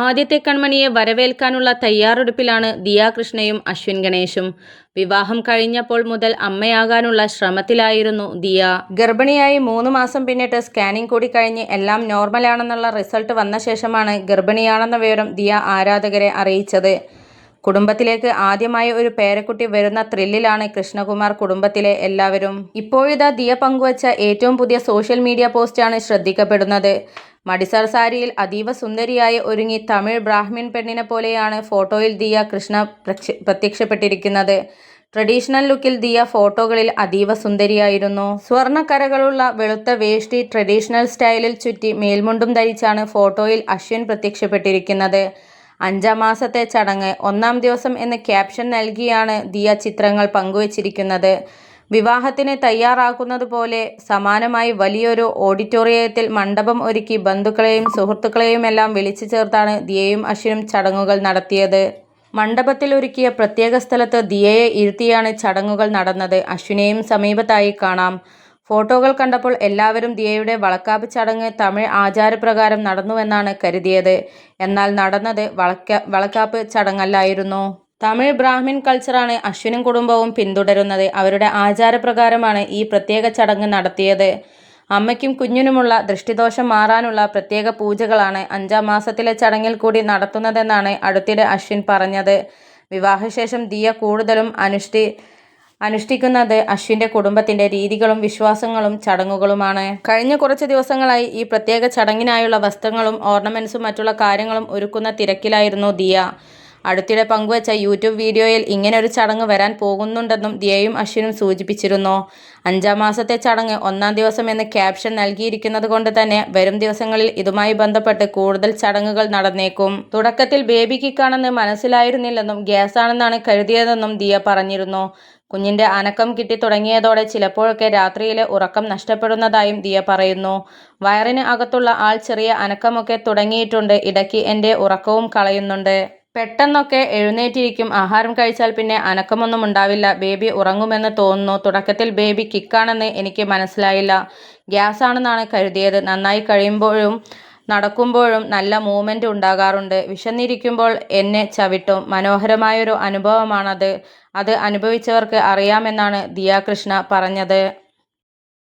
ആദ്യത്തെ കൺമണിയെ വരവേൽക്കാനുള്ള തയ്യാറെടുപ്പിലാണ് ദിയാകൃഷ്ണയും അശ്വിൻ ഗണേശും. വിവാഹം കഴിഞ്ഞപ്പോൾ മുതൽ അമ്മയാകാനുള്ള ശ്രമത്തിലായിരുന്നു ദിയ. ഗർഭിണിയായി മൂന്ന് മാസം പിന്നിട്ട് സ്കാനിംഗ് കൂടി കഴിഞ്ഞ് എല്ലാം നോർമലാണെന്നുള്ള റിസൾട്ട് വന്ന ശേഷമാണ് ഗർഭിണിയാണെന്ന വിവരം ദിയ ആരാധകരെ അറിയിച്ചത്. കുടുംബത്തിലേക്ക് ആദ്യമായി ഒരു പേരക്കുട്ടി വരുന്ന ത്രില്ലിലാണ് കൃഷ്ണകുമാർ കുടുംബത്തിലെ എല്ലാവരും. ഇപ്പോഴിതാ ദിയ പങ്കുവച്ച ഏറ്റവും പുതിയ സോഷ്യൽ മീഡിയ പോസ്റ്റാണ് ശ്രദ്ധിക്കപ്പെടുന്നത്. മടിസർ സാരിയിൽ അതീവ സുന്ദരിയായി ഒരുങ്ങി തമിഴ് ബ്രാഹ്മിൻ പെണ്ണിനെ പോലെയാണ് ഫോട്ടോയിൽ ദിയ കൃഷ്ണ പ്രത്യക്ഷപ്പെട്ടിരിക്കുന്നത്. ട്രഡീഷണൽ ലുക്കിൽ ദിയ ഫോട്ടോകളിൽ അതീവ സുന്ദരിയായിരുന്നു. സ്വർണക്കരകളുള്ള വെളുത്ത വേഷ്ടി ട്രഡീഷണൽ സ്റ്റൈലിൽ ചുറ്റി മേൽമുണ്ടും ധരിച്ചാണ് ഫോട്ടോയിൽ അശ്വിൻ പ്രത്യക്ഷപ്പെട്ടിരിക്കുന്നത്. അഞ്ചാം മാസത്തെ ചടങ്ങ് ഒന്നാം ദിവസം എന്ന് ക്യാപ്ഷൻ നൽകിയാണ് ദിയ ചിത്രങ്ങൾ പങ്കുവച്ചിരിക്കുന്നത്. വിവാഹത്തിന് തയ്യാറാക്കുന്നത് പോലെ സമാനമായി വലിയൊരു ഓഡിറ്റോറിയത്തിൽ മണ്ഡപം ഒരുക്കി ബന്ധുക്കളെയും സുഹൃത്തുക്കളെയും എല്ലാം വിളിച്ചു ചേർത്താണ് ദിയയും അശ്വിനും ചടങ്ങുകൾ നടത്തിയത്. മണ്ഡപത്തിൽ ഒരുക്കിയ പ്രത്യേക സ്ഥലത്ത് ദിയയെ ഇരുത്തിയാണ് ചടങ്ങുകൾ നടന്നത്. അശ്വിനെയും സമീപത്തായി കാണാം. ഫോട്ടോകൾ കണ്ടപ്പോൾ എല്ലാവരും ദിയയുടെ വളക്കാപ്പ് ചടങ്ങ് തമിഴ് ആചാരപ്രകാരം നടന്നുവെന്നാണ് കരുതിയത്. എന്നാൽ നടന്നത് വളക്ക വളക്കാപ്പ് ചടങ്ങല്ലായിരുന്നു. തമിഴ് ബ്രാഹ്മിൻ കൾച്ചറാണ് അശ്വിനും കുടുംബവും പിന്തുടരുന്നത്. അവരുടെ ആചാരപ്രകാരമാണ് ഈ പ്രത്യേക ചടങ്ങ് നടത്തിയത്. അമ്മയ്ക്കും കുഞ്ഞിനുമുള്ള ദൃഷ്ടിദോഷം മാറാനുള്ള പ്രത്യേക പൂജകളാണ് അഞ്ചാം മാസത്തിലെ ചടങ്ങിൽ കൂടി നടത്തുന്നതെന്നാണ് അടുത്തിടെ അശ്വിൻ പറഞ്ഞത്. വിവാഹശേഷം ദിയ കൂടുതലും അനുഷ്ഠി അനുഷ്ഠിക്കുന്നത് അശ്വിന്റെ കുടുംബത്തിന്റെ രീതികളും വിശ്വാസങ്ങളും ചടങ്ങുകളുമാണ്. കഴിഞ്ഞ കുറച്ച് ദിവസങ്ങളായി ഈ പ്രത്യേക ചടങ്ങിനായുള്ള വസ്ത്രങ്ങളും ഓർണമെൻസും മറ്റുള്ള കാര്യങ്ങളും ഒരുക്കുന്ന തിരക്കിലായിരുന്നു ദിയ. അടുത്തിടെ പങ്കുവച്ച യൂട്യൂബ് വീഡിയോയിൽ ഇങ്ങനെ ഒരു ചടങ്ങ് വരാൻ പോകുന്നുണ്ടെന്നും ദിയയും അശ്വിനും സൂചിപ്പിച്ചിരുന്നു. അഞ്ചാം മാസത്തെ ചടങ്ങ് ഒന്നാം ദിവസം എന്ന് ക്യാപ്ഷൻ നൽകിയിരിക്കുന്നത് കൊണ്ട് തന്നെ വരും ദിവസങ്ങളിൽ ഇതുമായി ബന്ധപ്പെട്ട് കൂടുതൽ ചടങ്ങുകൾ നടന്നേക്കും. തുടക്കത്തിൽ ബേബി കിക്കാണെന്ന് മനസ്സിലായിരുന്നില്ലെന്നും ഗ്യാസ് ആണെന്നാണ് കരുതിയതെന്നും ദിയ പറഞ്ഞിരുന്നു. കുഞ്ഞിന്റെ അനക്കം കിട്ടി തുടങ്ങിയതോടെ ചിലപ്പോഴൊക്കെ രാത്രിയിലെ ഉറക്കം നഷ്ടപ്പെടുന്നതായും ദിയ പറയുന്നു. വയറിന് അകത്തുള്ള ആൾ ചെറിയ അനക്കമൊക്കെ തുടങ്ങിയിട്ടുണ്ട്. ഇടയ്ക്ക് എന്റെ ഉറക്കവും കളയുന്നുണ്ട്. പെട്ടെന്നൊക്കെ എഴുന്നേറ്റിരിക്കും. ആഹാരം കഴിച്ചാൽ പിന്നെ അനക്കമൊന്നും ഉണ്ടാവില്ല. ബേബി ഉറങ്ങുമെന്ന് തോന്നുന്നു. തുടക്കത്തിൽ ബേബി കിക്കാണെന്ന് എനിക്ക് മനസ്സിലായില്ല. ഗ്യാസ് ആണെന്നാണ് കരുതിയത്. നന്നായി കഴിയുമ്പോഴും നടക്കുമ്പോഴും നല്ല മൂവ്മെന്റ് ഉണ്ടാകാറുണ്ട്. വിശന്നിരിക്കുമ്പോൾ എന്നെ ചവിട്ടും. മനോഹരമായൊരു അനുഭവമാണത്. അത് അനുഭവിച്ചവർക്ക് അറിയാമെന്നാണ് ദിയാകൃഷ്ണ പറഞ്ഞത്.